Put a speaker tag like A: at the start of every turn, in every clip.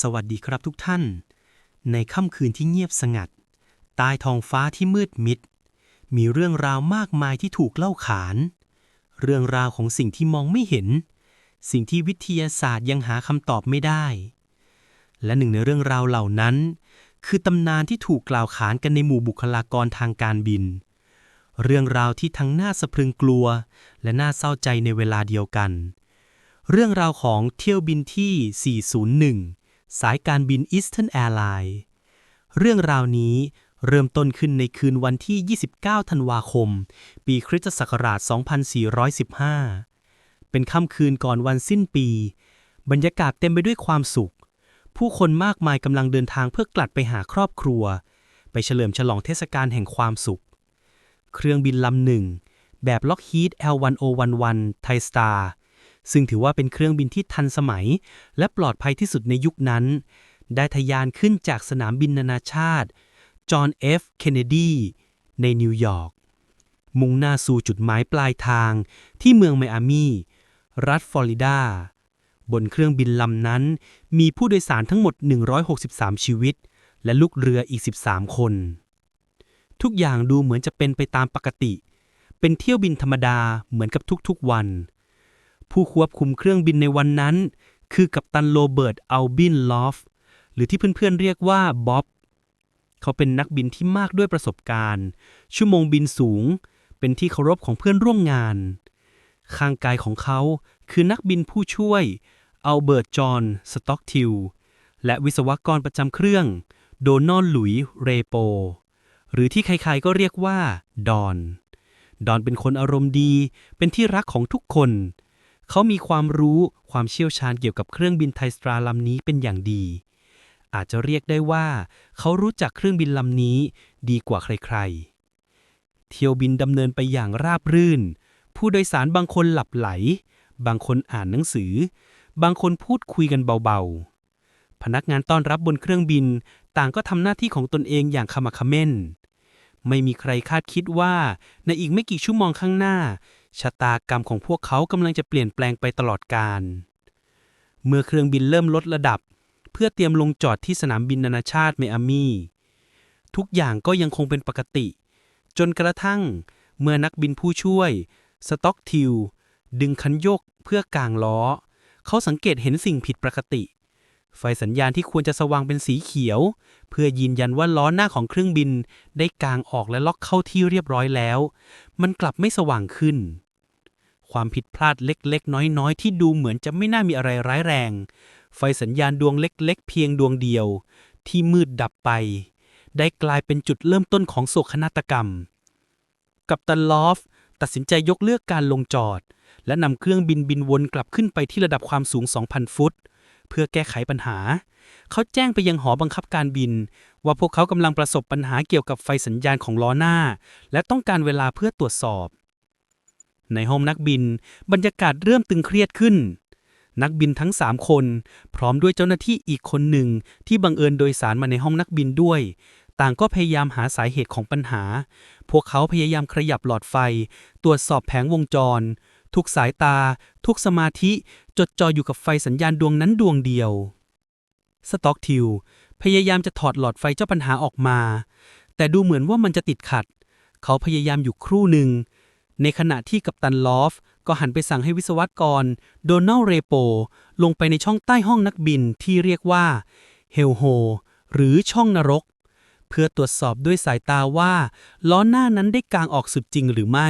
A: สวัสดีครับทุกท่าน ในค่ำคืนที่เงียบสงัด ใต้ท้องฟ้าที่มืดมิด มีเรื่องราวมากมายที่ถูกเล่าขาน เรื่องราวของสิ่งที่มองไม่เห็น สิ่งที่วิทยาศาสตร์ยังหาคำตอบไม่ได้ และหนึ่งในเรื่องราวเหล่านั้น คือตำนานที่ถูกกล่าวขานกันในหมู่บุคลากรทางการบิน เรื่องราวที่ทั้งน่าสะพรึงกลัว และน่าเศร้าใจในเวลาเดียวกัน เรื่องราวของเที่ยวบินที่ 401 สายการบิน Eastern Airline เรื่องราวนี้เริ่มต้นขึ้นในคืนวันที่ 29 ธันวาคม ปีคริสตศักราช 2415 เป็นค่ำคืนก่อนวันสิ้นปี บรรยากาศเต็มไปด้วยความสุข ผู้คนมากมายกำลังเดินทางเพื่อกลัดไปหาครอบครัว ไปเฉลิมฉลองเทศกาลแห่งความสุข เครื่องบินลำหนึ่ง แบบ Lockheed L1011 ไทสตาร์ ซึ่งถือว่าเป็นเครื่องบินที่ทันสมัย และปลอดภัยที่สุดในยุคนั้น ได้ทะยานขึ้นจากสนามบินนานาชาติ จอห์นเอฟเคนเนดี ในนิวยอร์ก มุ่งหน้าสู่จุดหมายปลายทางที่เมืองไมอามี รัฐฟลอริดา บนเครื่องบินลำนั้น มีผู้โดยสารทั้งหมด 163 ชีวิต และลูกเรืออีก 13 คน ทุกอย่างดูเหมือนจะเป็นไปตามปกติ เป็นเที่ยวบินธรรมดาเหมือนกับทุกๆวัน ผู้ควบคุมเครื่องบินในวันนั้น คือกัปตันโรเบิร์ต อัลบินลอฟ หรือที่เพื่อนๆเรียกว่าบ๊อบ เขาเป็นนักบินที่มากด้วยประสบการณ์ ชั่วโมงบินสูง เป็นที่เคารพของเพื่อนร่วมงาน ข้างกายของเขาคือนักบินผู้ช่วยอัลเบิร์ต จอห์น สต็อกทิล และวิศวกรประจำเครื่อง โดนัลหลุยส์เรโป หรือที่ใครๆก็เรียกว่า ดอน ดอนเป็นคนอารมณ์ดี เป็นที่รักของทุกคน เขามีความรู้ความเชี่ยวชาญเกี่ยวกับเครื่องบินไทยสตราลำนี้เป็นอย่างดี อาจจะเรียกได้ว่า เขารู้จักเครื่องบินลำนี้ดีกว่าใครๆ เที่ยวบินดำเนินไปอย่างราบรื่น ผู้โดยสารบางคนหลับไหล บางคนอ่านหนังสือ บางคนพูดคุยกันเบาๆ พนักงานต้อนรับบนเครื่องบินต่างก็ทำหน้าที่ของตนเองอย่างขมักเขม้น ไม่มีใครคาดคิดว่าในอีกไม่กี่ชั่วโมงข้างหน้า ชะตากรรมของพวกเขากำลังจะเปลี่ยนแปลงไปตลอดกาล เมื่อเครื่องบินเริ่มลดระดับ เพื่อเตรียมลงจอดที่สนามบินนานาชาติไมอามีทุกอย่างก็ยังคงเป็นปกติ จนกระทั่งเมื่อนักบินผู้ช่วย สต็อกทิลดึงคันโยกเพื่อกางล้อ เขาสังเกตเห็นสิ่งผิดปกติ ไฟสัญญาณที่ควรจะสว่างเป็นสีเขียว เพื่อยืนยันว่าล้อหน้าของเครื่องบินได้กางออกและล็อกเข้าที่เรียบร้อยแล้ว มันกลับไม่สว่างขึ้น ความผิดพลาดเล็กๆ น้อยๆ ที่ดูเหมือนจะไม่น่ามีอะไรร้ายแรง ไฟสัญญาณดวงเล็กๆ เพียงดวงเดียว ที่มืดดับไป ได้กลายเป็นจุดเริ่มต้นของโศกนาฏกรรม กัปตันลอฟ ตัดสินใจยกเลิกการลงจอด และนำเครื่องบินบินวนกลับขึ้นไปที่ระดับความสูง 2,000 ฟุต เพื่อแก้ไขปัญหา เขาแจ้งไปยังหอบังคับการบิน ว่าพวกเขากำลังประสบปัญหาเกี่ยวกับไฟสัญญาณของล้อหน้า และต้องการเวลาเพื่อตรวจสอบ ในห้องนักบิน บรรยากาศเริ่มตึงเครียดขึ้น นักบินทั้ง3คน พร้อมด้วยเจ้าหน้าที่อีกคนหนึ่งที่บังเอิญโดยสารมาในห้องนักบินด้วย ต่างก็พยายามหาสาเหตุของปัญหา พวกเขาพยายามขยับหลอดไฟ ตรวจสอบแผงวงจร ทุกสายตา ทุกสมาธิ จดจ่ออยู่กับไฟสัญญาณดวงนั้นดวงเดียว สต็อกทิลพยายามจะถอดหลอดไฟเจ้าปัญหาออกมา แต่ดูเหมือนว่ามันจะติดขัด เขาพยายามอยู่ครู่หนึ่ง ในขณะที่กัปตันลอฟ ก็หันไปสั่งให้วิศวกร โดนัลเรโป ลงไปในช่องใต้ห้องนักบินที่เรียกว่าเฮลโฮหรือช่องนรก เพื่อตรวจสอบด้วยสายตาว่า ล้อหน้านั้นได้กางออกสุดจริงหรือไม่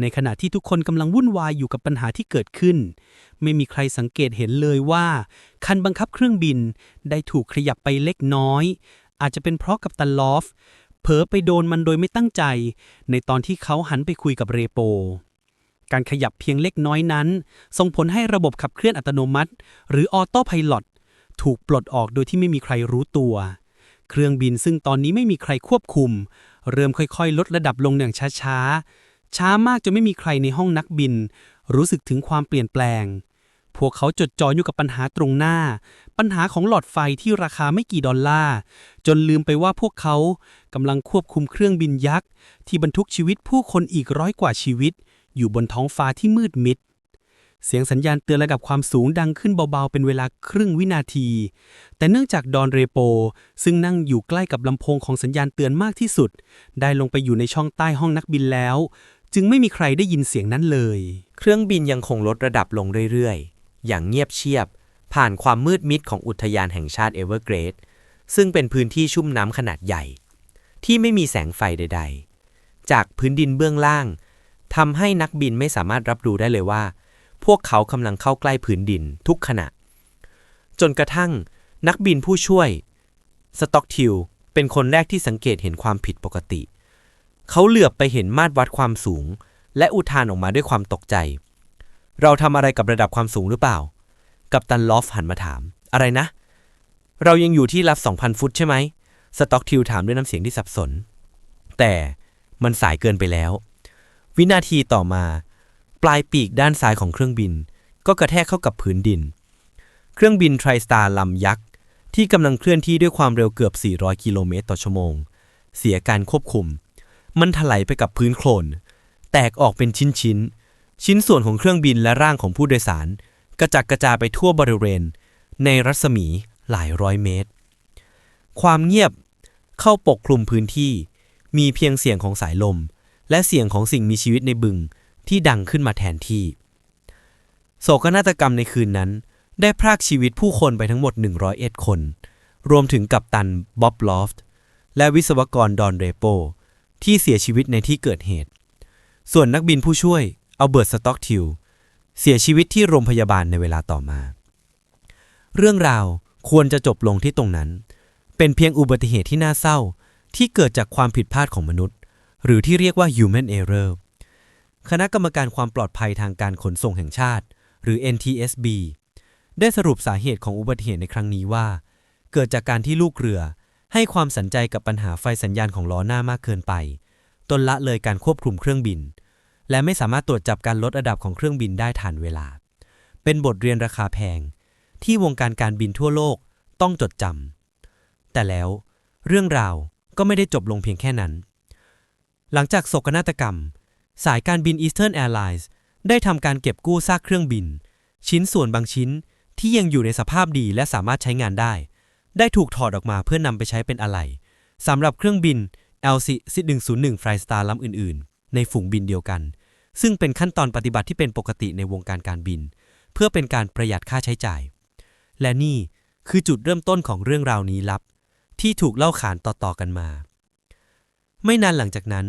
A: ในขณะที่ทุกคนกำลังวุ่นวายอยู่กับปัญหาที่เกิดขึ้น ไม่มีใครสังเกตเห็นเลยว่า คันบังคับเครื่องบินได้ถูกขยับไปเล็กน้อย อาจจะเป็นเพราะกับตันลอฟ เผลอไปโดนมันโดยไม่ตั้งใจ ในตอนที่เขาหันไปคุยกับเรโป การขยับเพียงเล็กน้อยนั้น ส่งผลให้ระบบขับเคลื่อนอัตโนมัติ หรือออโต้ไพลอตถูกปลดออกโดยที่ไม่มีใครรู้ตัว เครื่องบินซึ่งตอนนี้ไม่มีใครควบคุม เริ่มค่อยๆ ลดระดับลงอย่างช้าๆ ช้ามากจนไม่มีใครในห้องนักบิน รู้สึกถึงความเปลี่ยนแปลง พวกเขาจดจ่ออยู่กับปัญหาตรงหน้า ปัญหาของหลอดไฟที่ราคาไม่กี่ดอลลาร์ จนลืมไปว่าพวกเขา กำลังควบคุมเครื่องบินยักษ์ ที่บรรทุกชีวิตผู้คนอีกร้อยกว่าชีวิต อยู่บนท้องฟ้าที่มืดมิด เสียงสัญญาณเตือนระดับความสูงดังขึ้นเบาๆ เป็นเวลาครึ่งวินาที แต่เนื่องจากดอนเรโป ซึ่งนั่งอยู่ใกล้กับลำโพงของสัญญาณเตือนมากที่สุด ได้ลงไปอยู่ในช่องใต้ห้องนักบินแล้ว จึงไม่มีใครได้ยินเสียงนั้นเลย
B: เครื่องบินยังคงลดระดับลงเรื่อยๆ อย่างเงียบเชียบ ผ่านความมืดมิดของอุทยานแห่งชาติเอเวอร์เกรดซึ่งเป็นพื้นที่ชุ่มน้ำขนาดใหญ่ ที่ไม่มีแสงไฟใด ๆ จากพื้นดินเบื้องล่างทำให้นักบินไม่สามารถรับรู้ได้เลยว่า พวกเขากำลังเข้าใกล้พื้นดินทุกขณะ จนกระทั่ง นักบินผู้ช่วยสต็อกทิลเป็นคนแรกที่สังเกตเห็นความผิดปกติ เขาเหลือบไปเห็นมาตรวัดความสูง และอุทานออกมาด้วยความตกใจ เราทำอะไรกับระดับความสูงหรือเปล่า กัปตันลอฟหันมาถาม อะไรนะ เรายังอยู่ที่รับ 2,000 ฟุตใช่ไหม สต็อกทิลถามด้วยน้ำเสียงที่สับสน แต่มันสายเกินไปแล้ว วินาทีต่อมา ปลายปีกด้านซ้ายของเครื่องบิน ก็กระแทกเข้ากับพื้นดิน เครื่องบินไทรสตาร์ลำยักษ์ ที่กำลังเคลื่อนที่ด้วยความเร็วเกือบ 400 กิโลเมตรต่อชั่วโมง เสียการควบคุม มันถลายไปกับพื้นโคลน แตกออกเป็นชิ้นชิ้น ชิ้นส่วนของเครื่องบินและร่างของผู้โดยสาร กระจัดกระจายไปทั่วบริเวณ ในรัศมีหลายร้อยเมตร ความเงียบเข้าปกคลุมพื้นที่ มีเพียงเสียงของสายลม และเสียงของสิ่งมีชีวิตในบึงที่ดังขึ้นมาแทนที่ โศกนาฏกรรมในคืนนั้น ได้พรากชีวิตผู้คนไปทั้งหมด 101 คน รวมถึงกัปตันบ๊อบลอฟต์และวิศวกรดอนเรโป ที่เสียชีวิตในที่เกิดเหตุ ส่วนนักบินผู้ช่วยเอาเบิร์ตสต็อกทิลเสียชีวิตที่โรงพยาบาลในเวลาต่อมา เรื่องราวควรจะจบลงที่ตรงนั้น เป็นเพียงอุบัติเหตุที่น่าเศร้า ที่เกิดจากความผิดพลาดของมนุษย์ หรือที่เรียกว่า human error คณะกรรมการความปลอดภัยทางการขนส่งแห่งชาติ หรือ NTSB ได้สรุปสาเหตุของอุบัติเหตุในครั้งนี้ว่า เกิดจากการที่ลูกเรือ ให้ความสนใจกับปัญหาไฟสัญญาณของล้อหน้ามากเกินไปตนละเลยการควบคุมเครื่องบิน และไม่สามารถตรวจจับการลดระดับของเครื่องบินได้ทันเวลา เป็นบทเรียนราคาแพง ที่วงการการบินทั่วโลกต้องจดจำ แต่แล้ว เรื่องราวก็ไม่ได้จบลงเพียงแค่นั้น หลังจากโศกนาฏกรรม สายการบิน Eastern Airlines ได้ทำการเก็บกู้ซากเครื่องบิน ชิ้นส่วนบางชิ้นที่ยังอยู่ในสภาพดีและสามารถใช้งานได้ ได้ถูกถอดออกมาเพื่อนนำไปใช้เป็นอะไหล่สำหรับเครื่องบิน LC 101 Flystar ลำอื่น ๆ ในฝูงบินเดียวกัน ซึ่งเป็นขั้นตอนปฏิบัติที่เป็นปกติในวงการการบิน เพื่อเป็นการประหยัดค่าใช้จ่าย และนี่คือจุดเริ่มต้นของเรื่องราวนี้ลับ ที่ถูกเล่าขานต่อๆกันมา ไม่นานหลังจากนั้น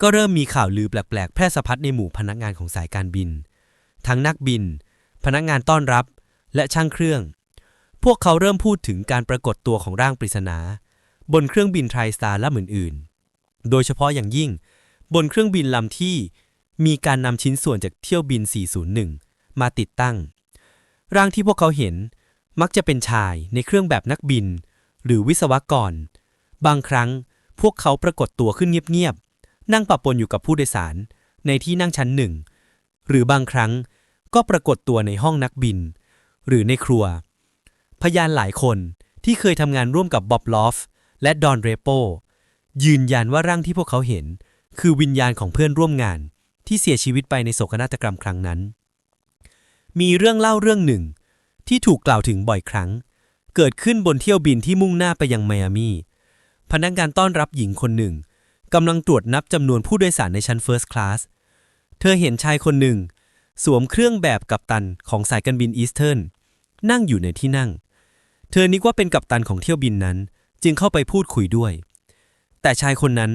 B: ก็เริ่มมีข่าวลือแปลกๆ แพร่สะพัดในหมู่พนักงานของสายการบิน ทั้งนักบิน พนักงานต้อนรับ และช่างเครื่อง พวกเขาเริ่มพูดถึงการปรากฏตัวของร่างปริศนา บนเครื่องบินไทรสตาร์ลำอื่นๆ โดยเฉพาะอย่างยิ่ง บนเครื่องบินลำที่มีการนำชิ้นส่วนจากเที่ยวบิน 401 มาติดตั้ง ร่างที่พวกเขาเห็นมักจะเป็นชายในเครื่องแบบนักบิน หรือวิศวกร บางครั้งพวกเขาปรากฏตัวขึ้นเงียบๆ นั่งปะปนอยู่กับผู้โดยสาร ในที่นั่งชั้นหนึ่ง หรือบางครั้งก็ปรากฏตัวในห้องนักบิน หรือในครัว พยานหลายคนที่เคยทำงานร่วมกับบ๊อบลอฟและดอนเรโป ยืนยันว่าร่างที่พวกเขาเห็น คือวิญญาณของเพื่อนร่วมงานที่เสียชีวิตไปในโศกนาฏกรรมครั้งนั้น มีเรื่องเล่าเรื่องหนึ่ง ที่ถูกกล่าวถึงบ่อยครั้ง เกิดขึ้นบนเที่ยวบินที่มุ่งหน้าไปยังไมอามีพนักงานต้อนรับหญิงคนหนึ่งกำลังตรวจนับจำนวนผู้โดยสารในชั้น First Class เธอเห็นชายคนหนึ่ง สวมเครื่องแบบกัปตันของสายการบินอีสเทิร์นนั่งอยู่ในที่นั่ง เธอนึกว่าเป็นกัปตันของเที่ยวบินนั้น จึงเข้าไปพูดคุยด้วย แต่ชายคนนั้น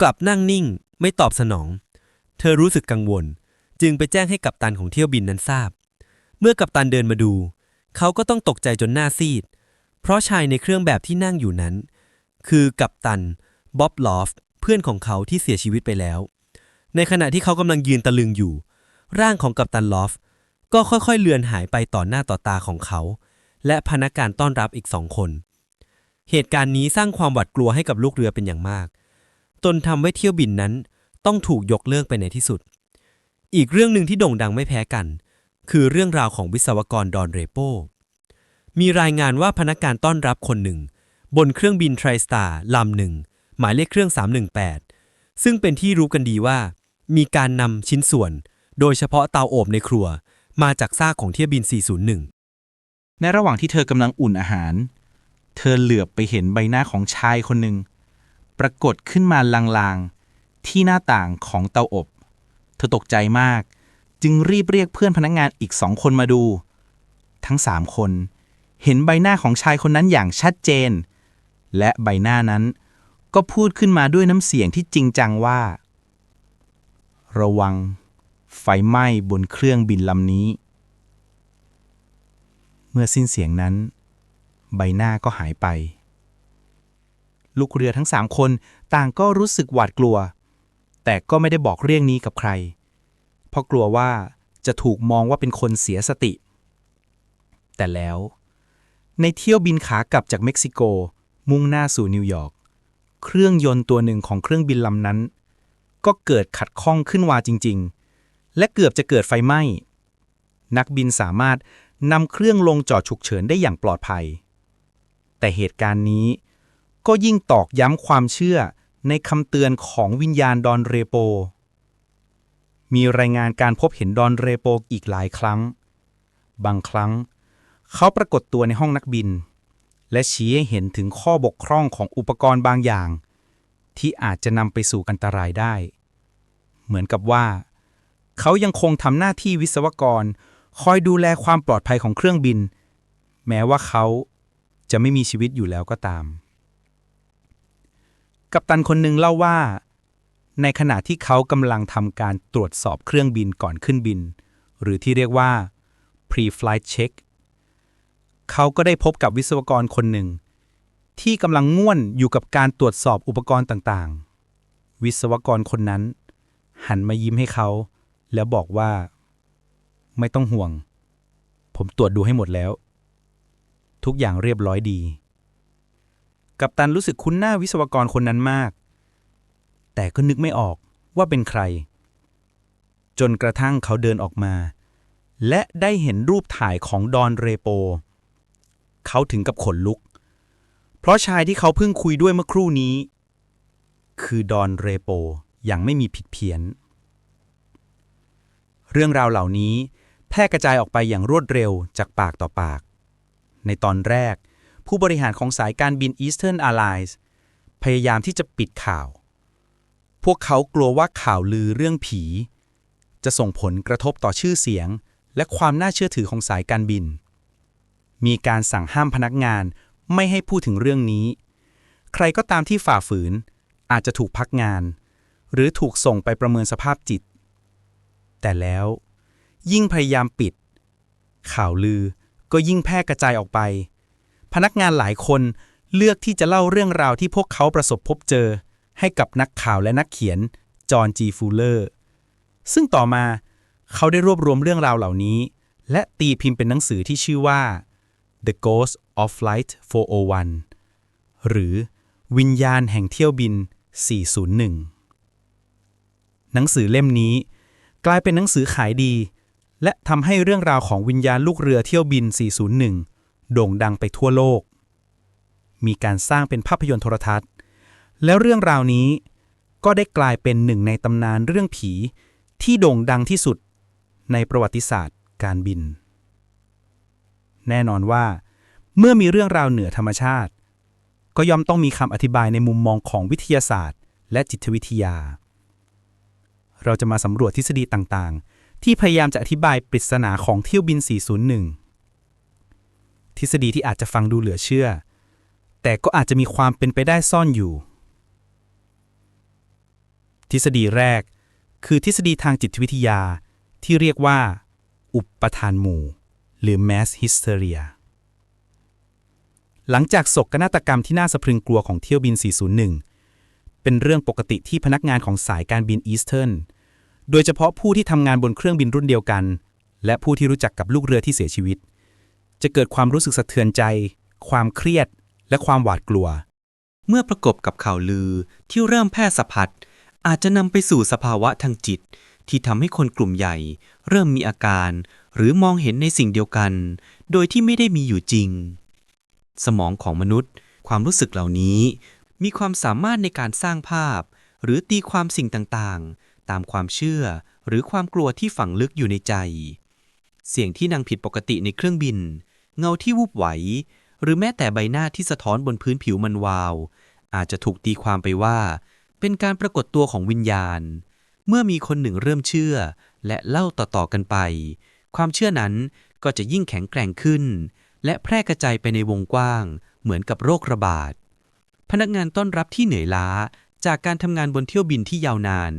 B: กลับนั่งนิ่งไม่ตอบสนอง เธอรู้สึกกังวล จึงไปแจ้งให้กัปตันของเที่ยวบินนั้นทราบ เมื่อกัปตันเดินมาดู เขาก็ต้องตกใจจนหน้าซีด เพราะชายในเครื่องแบบที่นั่งอยู่นั้น คือกัปตันบ๊อบลอฟเพื่อนของเขาที่เสียชีวิตไปแล้ว ในขณะที่เขากำลังยืนตะลึงอยู่ ร่างของกัปตันลอฟก็ค่อยๆเลือนหายไปต่อหน้าต่อตาของเขา และพนักงานต้อนรับอีกสองคน เหตุการณ์นี้สร้างความหวาดกลัวให้กับลูกเรือเป็นอย่างมากจนทำให้เที่ยวบินนั้นต้องถูกยกเลิกไปในที่สุด อีกเรื่องหนึ่งที่โด่งดังไม่แพ้กัน คือเรื่องราวของวิศวกรดอนเรโป มีรายงานว่าพนักงานต้อนรับคนหนึ่ง บนเครื่องบินไทรสตาร์ลำหนึ่ง หมายเลขเครื่อง 318 ซึ่งเป็นที่รู้กันดีว่า มีการนำชิ้นส่วน โดยเฉพาะเตาโอบในครัว
C: มาจากซากของเที่ยวบิน 401
D: ในระหว่างที่เธอกำลังอุ่นอาหาร เธอเหลือบไปเห็นใบหน้าของชายคนหนึ่ง ปรากฏขึ้นมาลางๆ ที่หน้าต่างของเตาอบ เธอตกใจมาก จึงรีบเรียกเพื่อนพนักงานอีกสองคนมาดู ทั้งสามคน เห็นใบหน้าของชายคนนั้นอย่างชัดเจน และใบหน้านั้นก็พูดขึ้นมาด้วยน้ำเสียงที่จริงจังว่า ระวัง ไฟไหม้บนเครื่องบินลำนี้ เมื่อสิ้นเสียงนั้น ใบหน้าก็หายไป ลูกเรือทั้งสามคนต่างก็รู้สึกหวาดกลัว แต่ก็ไม่ได้บอกเรื่องนี้กับใคร เพราะกลัวว่าจะถูกมองว่าเป็นคนเสียสติ แต่แล้ว ในเที่ยวบินขากลับจากเม็กซิโก มุ่งหน้าสู่นิวยอร์กเครื่องยนต์ตัวหนึ่งของเครื่องบินลำนั้น ก็เกิดขัดข้องขึ้นว่าจริง ๆ และเกือบจะเกิดไฟไหม้ นักบินสามารถนำเครื่องลงจอดฉุกเฉินได้อย่างปลอดภัย แต่เหตุการณ์นี้ก็ยิ่งตอกย้ำความเชื่อในคำเตือนของวิญญาณดอนเรโป มีรายงานการพบเห็นดอนเรโปอีกหลายครั้ง บางครั้ง เขาปรากฏตัวในห้องนักบิน และชี้ให้เห็นถึงข้อบกพร่องของอุปกรณ์บางอย่าง ที่อาจจะนำไปสู่อันตรายได้ เหมือนกับว่า เขายังคงทำหน้าที่วิศวกร คอยดูแลความปลอดภัยของเครื่องบิน แม้ว่าเขาจะไม่มีชีวิตอยู่แล้วก็ตาม กัปตันคนหนึ่งเล่าว่า ในขณะที่เขากำลังทำการตรวจสอบเครื่องบินก่อนขึ้นบิน หรือที่เรียกว่า pre-flight check เขาก็ได้พบกับวิศวกรคนหนึ่ง ที่กำลังง่วนอยู่กับการตรวจสอบอุปกรณ์ต่างๆ วิศวกรคนนั้น หันมายิ้มให้เขา แล้วบอกว่า ไม่ต้องห่วง ผมตรวจดูให้หมดแล้ว ทุกอย่างเรียบร้อยดี กัปตันรู้สึกคุ้นหน้าวิศวกรคนนั้นมาก แต่ก็นึกไม่ออกว่าเป็นใคร จนกระทั่งเขาเดินออกมา และได้เห็นรูปถ่ายของดอนเรโป เขาถึงกับขนลุก เพราะชายที่เขาเพิ่งคุยด้วยเมื่อครู่นี้ คือดอนเรโปอย่างไม่มีผิดเพี้ยน เรื่องราวเหล่านี้แพร่กระจายออกไปอย่างรวดเร็วจากปากต่อปาก ในตอนแรก ผู้บริหารของสายการบิน Eastern Airlines พยายามที่จะปิดข่าว พวกเขากลัวว่าข่าวลือเรื่องผี จะส่งผลกระทบต่อชื่อเสียง และความน่าเชื่อถือของสายการบิน มีการสั่งห้ามพนักงานไม่ให้พูดถึงเรื่องนี้ ใครก็ตามที่ฝ่าฝืน อาจจะถูกพักงาน หรือถูกส่งไปประเมินสภาพจิต แต่แล้ว ยิ่งพยายามปิด ข่าวลือก็ยิ่งแพร่กระจายออกไป พนักงานหลายคนเลือกที่จะเล่าเรื่องราวที่พวกเขาประสบพบเจอ ให้กับนักข่าวและนักเขียน จอห์นจีฟูเลอร์ ซึ่งต่อมาเขาได้รวบรวมเรื่องราวเหล่านี้ และตีพิมพ์เป็นหนังสือที่ชื่อว่า The Ghost of Flight 401 หรือวิญญาณแห่งเที่ยวบิน 401 หนังสือเล่มนี้ กลายเป็นหนังสือขายดี และทำให้เรื่องราวของวิญญาณลูกเรือเที่ยวบิน 401 โด่งดังไปทั่วโลก มีการสร้างเป็นภาพยนตร์โทรทัศน์ แล้วเรื่องราวนี้ก็ได้กลายเป็นหนึ่งในตำนานเรื่องผีที่โด่งดังที่สุดในประวัติศาสตร์การบิน แน่นอนว่า เมื่อมีเรื่องราวเหนือธรรมชาติ ก็ย่อมต้องมีคำอธิบายในมุมมองของวิทยาศาสตร์ และจิตวิทยา เราจะมาสำรวจทฤษฎีต่างๆ ที่พยายามจะอธิบายปริศนาของเที่ยวบิน 401 ทฤษฎีที่อาจจะฟังดูเหลือเชื่อ แต่ก็อาจจะมีความเป็นไปได้ซ่อนอยู่ ทฤษฎีแรก คือทฤษฎีทางจิตวิทยาที่เรียกว่า อุปทานหมู่ หรือ mass hysteria หลังจากศกนาฏกรรมที่น่าสะพรึงกลัวของเที่ยวบิน 401 เป็นเรื่องปกติที่พนักงานของสายการบินอีสเทิร์นโดยเฉพาะผู้ที่ทำงานบนเครื่องบินรุ่นเดียวกัน และผู้ที่รู้จักกับลูกเรือที่เสียชีวิต จะเกิดความรู้สึกสะเทือนใจ ความเครียด และความหวาดกลัว
A: เมื่อประกบกับข่าวลือที่เริ่มแพร่สะพัด อาจจะนำไปสู่สภาวะทางจิต ที่ทำให้คนกลุ่มใหญ่ เริ่มมีอาการ หรือมองเห็นในสิ่งเดียวกัน โดยที่ไม่ได้มีอยู่จริง สมองของมนุษย์ ความรู้สึกเหล่านี้ มีความสามารถในการสร้างภาพ หรือตีความสิ่งต่างๆ ตามความเชื่อ หรือความกลัวที่ฝังลึกอยู่ในใจ
B: เสียงที่นังผิดปกติในเครื่องบิน เงาที่วูบไหว หรือแม้แต่ใบหน้าที่สะท้อนบนพื้นผิวมันวาว อาจจะถูกตีความไปว่า เป็นการปรากฏตัวของวิญญาณ เมื่อมีคนหนึ่งเริ่มเชื่อ และเล่าต่อๆกันไป ความเชื่อนั้นก็จะยิ่งแข็งแกร่งขึ้น และแพร่กระจายไปในวงกว้าง เหมือนกับโรคระบาด พนักงานต้อนรับที่เหนื่อยล้าจากการทำงานบนเที่ยวบินที่ยาวนาน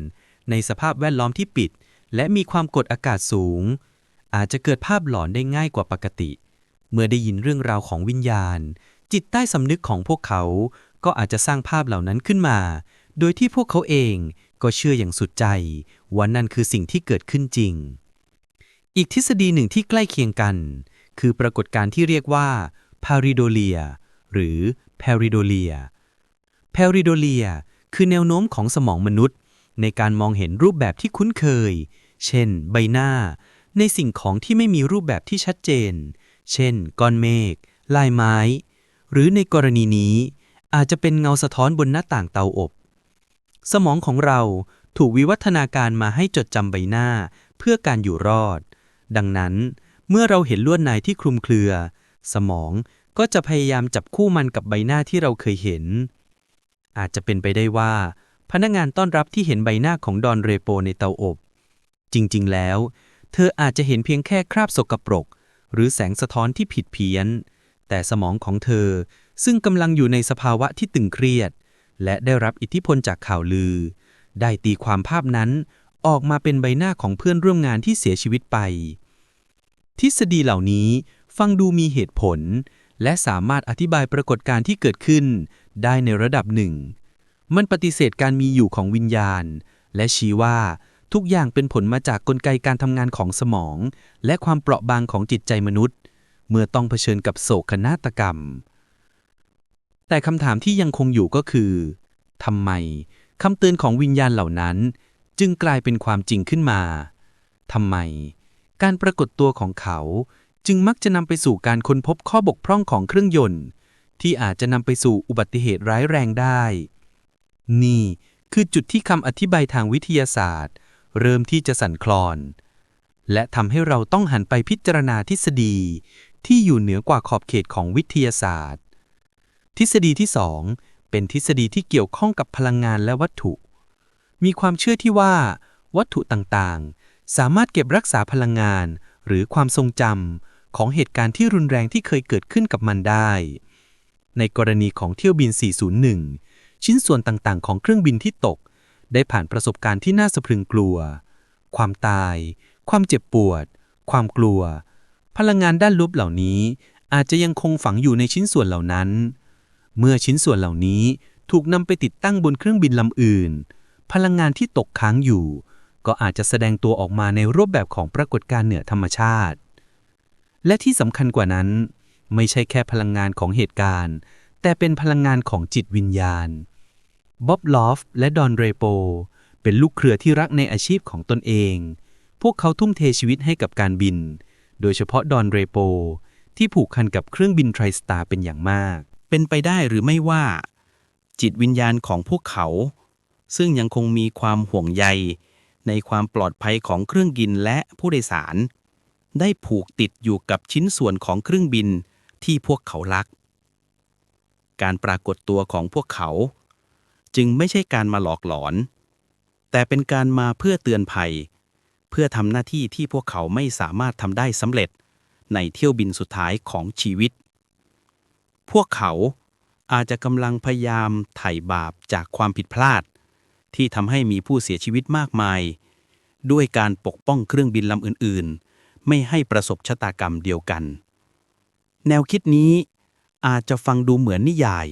B: ในสภาพแวดล้อมที่ปิด และมีความกดอากาศสูง อาจจะเกิดภาพหลอนได้ง่ายกว่าปกติ เมื่อได้ยินเรื่องราวของวิญญาณ จิตใต้สำนึกของพวกเขาก็อาจจะสร้างภาพเหล่านั้นขึ้นมา โดยที่พวกเขาเองก็เชื่ออย่างสุดใจว่านั่นคือสิ่งที่เกิดขึ้นจริง อีกทฤษฎีหนึ่งที่ใกล้เคียงกัน คือปรากฏการณ์ที่เรียกว่า paridolia หรือ paridolia paridolia คือแนวโน้มของสมองมนุษย์ ในการมองเห็นรูปแบบที่คุ้นเคย เช่น ใบหน้า ในสิ่งของที่ไม่มีรูปแบบที่ชัดเจน เช่น ก้อนเมฆ ลายไม้ หรือในกรณีนี้อาจจะเป็นเงาสะท้อนบนหน้าต่างเตาอบ สมองของเราถูกวิวัฒนาการมาให้จดจำใบหน้าเพื่อการอยู่รอด ดังนั้น เมื่อเราเห็นลวดลายที่คลุมเครือ สมองก็จะพยายามจับคู่มันกับใบหน้าที่เราเคยเห็น อาจจะเป็นไปได้ว่า พนักงานต้อนรับที่เห็นใบหน้าของดอนเรโปในเตาอบ จริงๆ แล้ว เธออาจจะเห็นเพียงแค่คราบสกปรก หรือแสงสะท้อนที่ผิดเพี้ยน แต่สมองของเธอซึ่งกำลังอยู่ในสภาวะที่ตึงเครียด และได้รับอิทธิพลจากข่าวลือ ได้ตีความภาพนั้นออกมาเป็นใบหน้าของเพื่อนร่วมงานที่เสียชีวิตไป ทฤษฎีเหล่านี้ฟังดูมีเหตุผล และสามารถอธิบายปรากฏการณ์ที่เกิดขึ้นได้ในระดับหนึ่ง มันปฏิเสธการมีอยู่ของวิญญาณ และชี้ว่าทุกอย่างเป็นผลมาจากกลไกการทำงานของสมอง และความเปราะบางของจิตใจมนุษย์ เมื่อต้องเผชิญกับโศกนาฏกรรม แต่คำถามที่ยังคงอยู่ก็คือทำไมคำเตือนของวิญญาณเหล่านั้น จึงกลายเป็นความจริงขึ้นมาทำไม การปรากฏตัวของเขา จึงมักจะนำไปสู่การค้นพบข้อบกพร่องของเครื่องยนต์ ที่อาจจะนำไปสู่อุบัติเหตุร้ายแรงได้ นี่คือจุดที่คำอธิบายทางวิทยาศาสตร์ เริ่มที่จะสั่นคลอน และทำให้เราต้องหันไปพิจารณาทฤษฎีที่อยู่เหนือกว่าขอบเขตของวิทยาศาสตร์ ทฤษฎีที่ 2 เป็นทฤษฎีที่เกี่ยวข้องกับพลังงานและวัตถุ มีความเชื่อที่ว่า วัตถุต่างๆ สามารถเก็บรักษาพลังงาน หรือความทรงจำของเหตุการณ์ที่รุนแรงที่เคยเกิดขึ้นกับมันได้ ในกรณีของเที่ยวบิน 401 ชิ้นส่วนต่างๆ ของเครื่องบินที่ตก ได้ผ่านประสบการณ์ที่น่าสะพรึงกลัว ความตาย ความเจ็บปวด ความกลัว พลังงานด้านลบเหล่านี้อาจจะยังคงฝังอยู่ในชิ้นส่วนเหล่านั้น เมื่อชิ้นส่วนเหล่านี้ถูกนำไปติดตั้งบนเครื่องบินลำอื่น พลังงานที่ตกค้างอยู่ ก็อาจจะแสดงตัวออกมาในรูปแบบของปรากฏการณ์เหนือธรรมชาติ และที่สำคัญกว่านั้น ไม่ใช่แค่พลังงานของเหตุการณ์ แต่เป็นพลังงานของจิตวิญญาณบ๊อบลอฟและดอนเรโป เป็นลูกเครือที่รักในอาชีพของตนเอง พวกเขาทุ่มเทชีวิตให้กับการบิน โดยเฉพาะดอนเรโป ที่ผูกพันกับเครื่องบินไทรสตาร์เป็นอย่างมาก
D: เป็นไปได้หรือไม่ว่า จิตวิญญาณของพวกเขา ซึ่งยังคงมีความห่วงใย ในความปลอดภัยของเครื่องบินและผู้โดยสาร ได้ผูกติดอยู่กับชิ้นส่วนของเครื่องบินที่พวกเขารัก การปรากฏตัวของพวกเขา จึงไม่ใช่การมาหลอกหลอน แต่เป็นการมาเพื่อเตือนภัย เพื่อทำหน้าที่ที่พวกเขาไม่สามารถทำได้สำเร็จในเที่ยวบินสุดท้ายของชีวิต พวกเขาอาจจะกำลังพยายามไถ่บาปจากความผิดพลาด ที่ทำให้มีผู้เสียชีวิตมากมาย ด้วยการปกป้องเครื่องบินลำอื่นๆ ไม่ให้ประสบชะตากรรมเดียวกัน แนวคิดนี้อาจจะฟังดูเหมือนนิยาย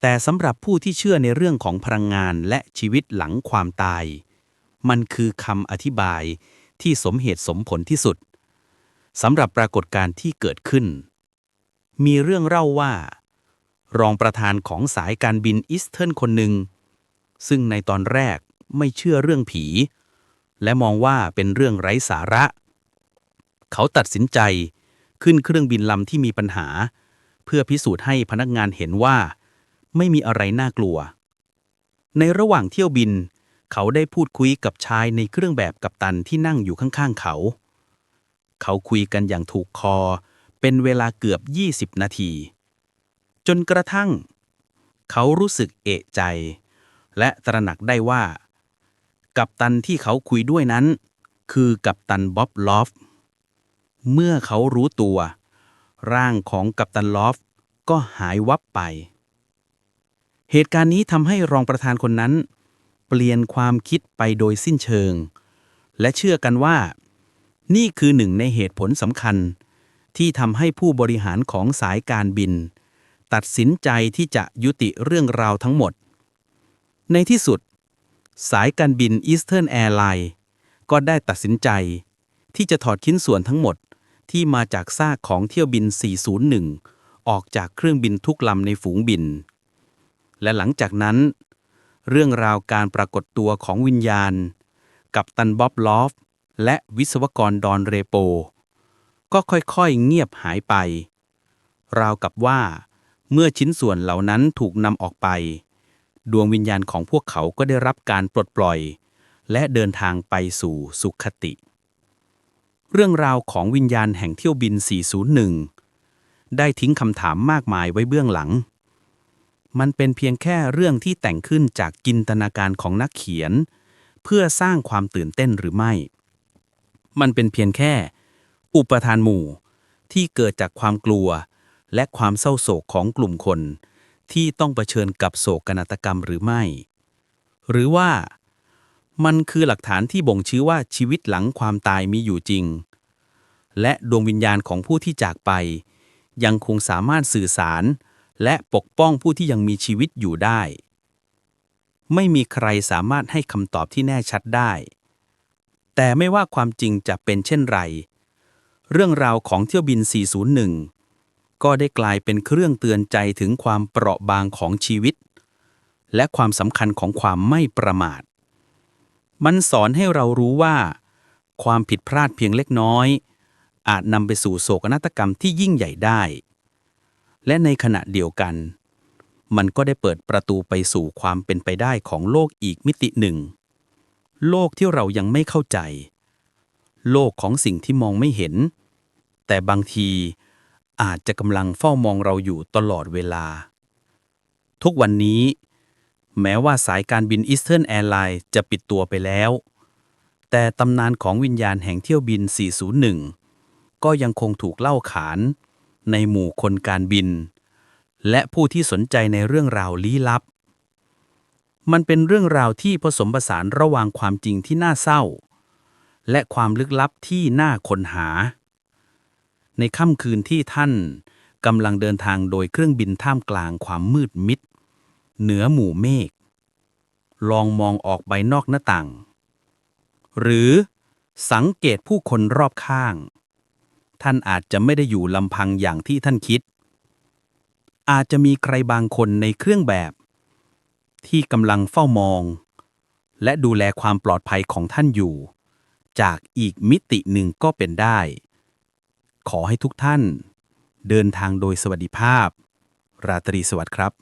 D: แต่สำหรับผู้ที่เชื่อในเรื่องของพลังงานและชีวิตหลังความตาย มันคือคำอธิบายที่สมเหตุสมผลที่สุดสำหรับปรากฏการณ์ที่เกิดขึ้น มีเรื่องเล่าว่า รองประธานของสายการบินอิสเทิร์นคนหนึ่ง ซึ่งในตอนแรกไม่เชื่อเรื่องผี และมองว่าเป็นเรื่องไร้สาระ เขาตัดสินใจขึ้นเครื่องบินลำที่มีปัญหา เพื่อพิสูจน์ให้พนักงานเห็นว่า ไม่มีอะไรน่ากลัว ในระหว่างเที่ยวบิน เขาได้พูดคุยกับชายในเครื่องแบบกัปตันที่นั่งอยู่ข้างๆเขา เขาคุยกันอย่างถูกคอ เป็นเวลาเกือบ 20 นาที จนกระทั่ง เขารู้สึกเอะใจ และตระหนักได้ว่า กัปตันที่เขาคุยด้วยนั้น คือกัปตันบ๊อบลอฟ เมื่อเขารู้ตัว ร่างของกัปตันลอฟก็หายวับไป เหตุการณ์นี้ทำให้รองประธานคนนั้น เปลี่ยนความคิดไปโดยสิ้นเชิง และเชื่อกันว่า นี่คือหนึ่งในเหตุผลสำคัญ ที่ทำให้ผู้บริหารของสายการบิน ตัดสินใจที่จะยุติเรื่องราวทั้งหมด ในที่สุด สายการบิน Eastern Airlines ก็ได้ตัดสินใจ ที่จะถอดชิ้นส่วนทั้งหมดที่มาจากซากของเที่ยวบิน 401 ออกจากเครื่องบินทุกลำในฝูงบิน และหลังจากนั้น เรื่องราวการปรากฏตัวของวิญญาณ กับตันบ๊อบลอฟ และวิศวกรดอนเรโป ก็ค่อยๆเงียบหายไป ราวกับว่า เมื่อชิ้นส่วนเหล่านั้นถูกนำออกไป ดวงวิญญาณของพวกเขาก็ได้รับการปลดปล่อย และเดินทางไปสู่สุขติ เรื่องราวของวิญญาณแห่งเที่ยวบิน 401 ได้ทิ้งคำถามมากมายไว้เบื้องหลัง มันเป็นเพียงแค่เรื่องที่แต่งขึ้นจากจินตนาการของนักเขียน เพื่อสร้างความตื่นเต้นหรือไม่ มันเป็นเพียงแค่ อุปทานหมู่ ที่เกิดจากความกลัว และความเศร้าโศกของกลุ่มคน ที่ต้องเผชิญกับโศกนาฏกรรมหรือไม่ หรือว่า มันคือหลักฐานที่บ่งชี้ว่าชีวิตหลังความตายมีอยู่จริง และดวงวิญญาณของผู้ที่จากไป ยังคงสามารถสื่อสาร และปกป้องผู้ที่ยังมีชีวิตอยู่ได้ ไม่มีใครสามารถให้คำตอบที่แน่ชัดได้แต่ไม่ว่าความจริงจะเป็นเช่นไร เรื่องราวของเที่ยวบิน 401 ก็ได้กลายเป็นเครื่องเตือนใจถึงความเปราะบางของชีวิต และความสำคัญของความไม่ประมาท มันสอนให้เรารู้ว่า ความผิดพลาดเพียงเล็กน้อย อาจนำไปสู่โศกนาฏกรรมที่ยิ่งใหญ่ได้ และในขณะเดียวกัน มันก็ได้เปิดประตูไปสู่ความเป็นไปได้ของโลกอีกมิติหนึ่ง โลกที่เรายังไม่เข้าใจ โลกของสิ่งที่มองไม่เห็น แต่บางทีอาจจะกำลังเฝ้ามองเราอยู่ตลอดเวลา ทุกวันนี้ แม้ว่าสายการบิน Eastern Airlines จะปิดตัวไปแล้ว แต่ตำนานของวิญญาณแห่งเที่ยวบิน 401 ก็ยังคงถูกเล่าขาน ในหมู่คนการบิน และผู้ที่สนใจในเรื่องราวลี้ลับ มันเป็นเรื่องราวที่ผสมผสานระหว่างความจริงที่น่าเศร้า และความลึกลับที่น่าค้นหา ในค่ำคืนที่ท่านกำลังเดินทางโดยเครื่องบินท่ามกลางความมืดมิด เหนือหมู่เมฆ ลองมองออกไปนอกหน้าต่าง หรือสังเกตผู้คนรอบข้าง ท่านอาจจะไม่ได้อยู่ลำพังอย่างที่ท่านคิด อาจจะมีใครบางคนในเครื่องแบบ ที่กำลังเฝ้ามอง และดูแลความปลอดภัยของท่านอยู่ จากอีกมิติหนึ่งก็เป็นได้ ขอให้ทุกท่าน เดินทางโดยสวัสดิภาพ ราตรีสวัสดิ์ครับ